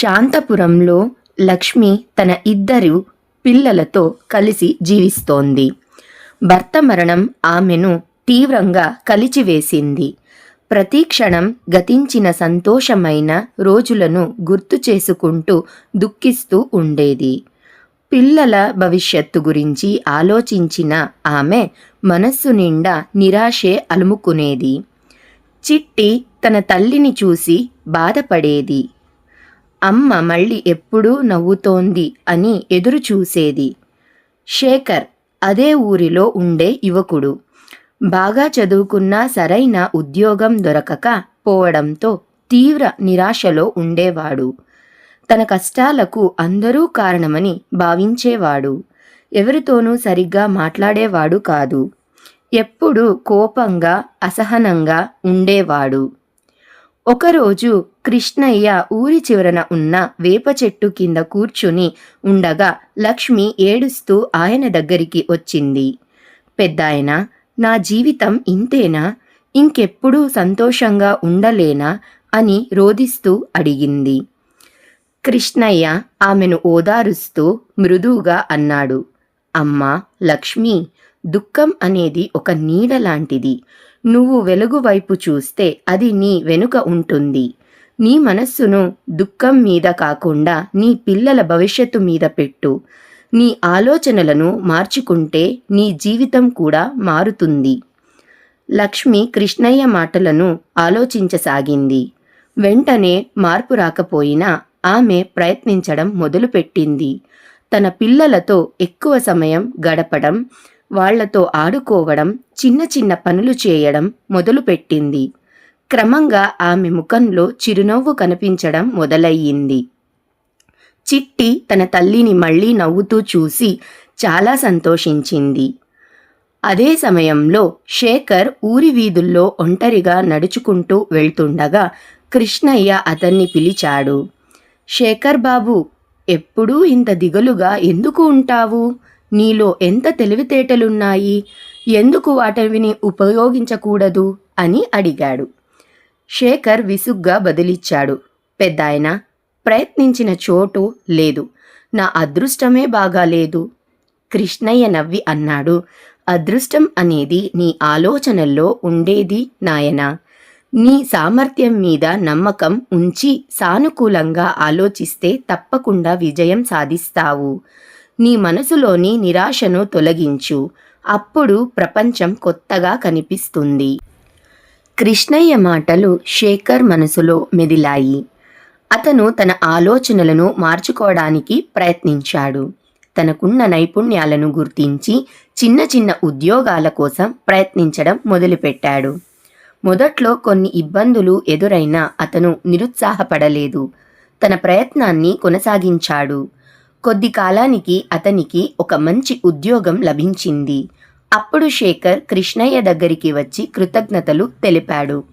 శాంతపురంలో లక్ష్మి తన ఇద్దరు పిల్లలతో కలిసి జీవిస్తోంది. భర్త మరణం ఆమెను తీవ్రంగా కలిచివేసింది. ప్రతి క్షణం గతించిన సంతోషమైన రోజులను గుర్తు చేసుకుంటూ దుఃఖిస్తూ ఉండేది. పిల్లల భవిష్యత్తు గురించి ఆలోచించిన ఆమె మనస్సు నిండా నిరాశే అలుముకునేది. చిట్టి తన తల్లిని చూసి బాధపడేది. అమ్మ మళ్ళీ ఎప్పుడూ నవ్వుతోంది అని ఎదురు చూసేది. శేఖర్ అదే ఊరిలో ఉండే యువకుడు. బాగా చదువుకున్నా సరైన ఉద్యోగం దొరకక పోవడంతో తీవ్ర నిరాశలో ఉండేవాడు. తన కష్టాలకు అందరూ కారణమని భావించేవాడు. ఎవరితోనూ సరిగ్గా మాట్లాడేవాడు కాదు. ఎప్పుడూ కోపంగా అసహనంగా ఉండేవాడు. ఒకరోజు కృష్ణయ్య ఊరి చివరన ఉన్న వేప చెట్టు కింద కూర్చుని ఉండగా లక్ష్మి ఏడుస్తూ ఆయన దగ్గరికి వచ్చింది. పెద్దాయన నా జీవితం ఇంతేనా? ఇంకెప్పుడూ సంతోషంగా ఉండలేనా అని రోదిస్తూ అడిగింది. కృష్ణయ్య ఆమెను ఓదారుస్తూ మృదువుగా అన్నాడు. అమ్మా లక్ష్మి దుఃఖం అనేది ఒక నీడ లాంటిది. నువ్వు వెలుగు వైపు చూస్తే అది నీ వెనుక ఉంటుంది. నీ మనస్సును దుఃఖం మీద కాకుండా నీ పిల్లల భవిష్యత్తు మీద పెట్టు. నీ ఆలోచనలను మార్చుకుంటే నీ జీవితం కూడా మారుతుంది. లక్ష్మి కృష్ణయ్య మాటలను ఆలోచించసాగింది. వెంటనే మార్పు రాకపోయినా ఆమె ప్రయత్నించడం మొదలుపెట్టింది. తన పిల్లలతో ఎక్కువ సమయం గడపడం వాళ్ళతో ఆడుకోవడం చిన్న చిన్న పనులు చేయడం మొదలుపెట్టింది. క్రమంగా ఆమె ముఖంలో చిరునవ్వు కనిపించడం మొదలయ్యింది. చిట్టి తన తల్లిని మళ్ళీ నవ్వుతూ చూసి చాలా సంతోషించింది. అదే సమయంలో శేఖర్ ఊరి వీధుల్లో ఒంటరిగా నడుచుకుంటూ వెళ్తుండగా కృష్ణయ్య అతన్ని పిలిచాడు. శేఖర్ బాబు ఎప్పుడూ ఇంత దిగులుగా ఎందుకు ఉంటావు? నీలో ఎంత తెలివితేటలున్నాయి? ఎందుకు వాటిని ఉపయోగించకూడదు? అని అడిగాడు. శేఖర్ విసుగ్గా బదిలిచ్చాడు. పెద్దాయన ప్రయత్నించిన చోటు లేదు. నా అదృష్టమే బాగాలేదు కృష్ణయ్య నవ్వి అన్నాడు. అదృష్టం అనేది నీ ఆలోచనల్లో ఉండేది నాయనా. నీ సామర్థ్యం మీద నమ్మకం ఉంచి సానుకూలంగా ఆలోచిస్తే తప్పకుండా విజయం సాధిస్తావు. నీ మనసులోని నిరాశను తొలగించు. అప్పుడు ప్రపంచం కొత్తగా కనిపిస్తుంది. కృష్ణయ్య మాటలు శేఖర్ మనసులో మెదిలాయి. అతను తన ఆలోచనలను మార్చుకోవడానికి ప్రయత్నించాడు. తనకున్న నైపుణ్యాలను గుర్తించి చిన్న చిన్న ఉద్యోగాల కోసం ప్రయత్నించడం మొదలుపెట్టాడు. మొదట్లో కొన్ని ఇబ్బందులు ఎదురైనా అతను నిరుత్సాహపడలేదు. తన ప్రయత్నాన్ని కొనసాగించాడు. కొద్ది కాలానికి అతనికి ఒక మంచి ఉద్యోగం లభించింది. అప్పుడు శేఖర్ కృష్ణయ్య దగ్గరికి వచ్చి కృతజ్ఞతలు తెలిపాడు.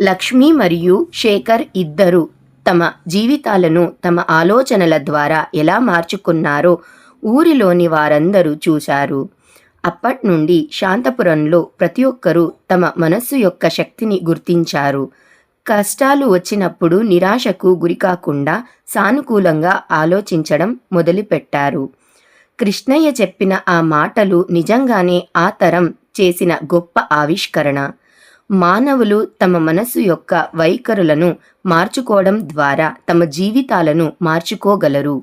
లక్ష్మి మరియు శేఖర్ ఇద్దరు తమ జీవితాలను తమ ఆలోచనల ద్వారా ఎలా మార్చుకున్నారో ఊరిలోని వారందరూ చూశారు. అప్పటి నుండి శాంతపురంలో ప్రతి ఒక్కరూ తమ మనస్సు యొక్క శక్తిని గుర్తించారు. కష్టాలు వచ్చినప్పుడు నిరాశకు గురికాకుండా సానుకూలంగా ఆలోచించడం మొదలుపెట్టారు. కృష్ణయ్య చెప్పిన ఆ మాటలు నిజంగానే ఆ తరం చేసిన గొప్ప ఆవిష్కరణ. మానవులు తమ మనసు యొక్క వైఖరులను మార్చుకోవడం ద్వారా తమ జీవితాలను మార్చుకోగలరు.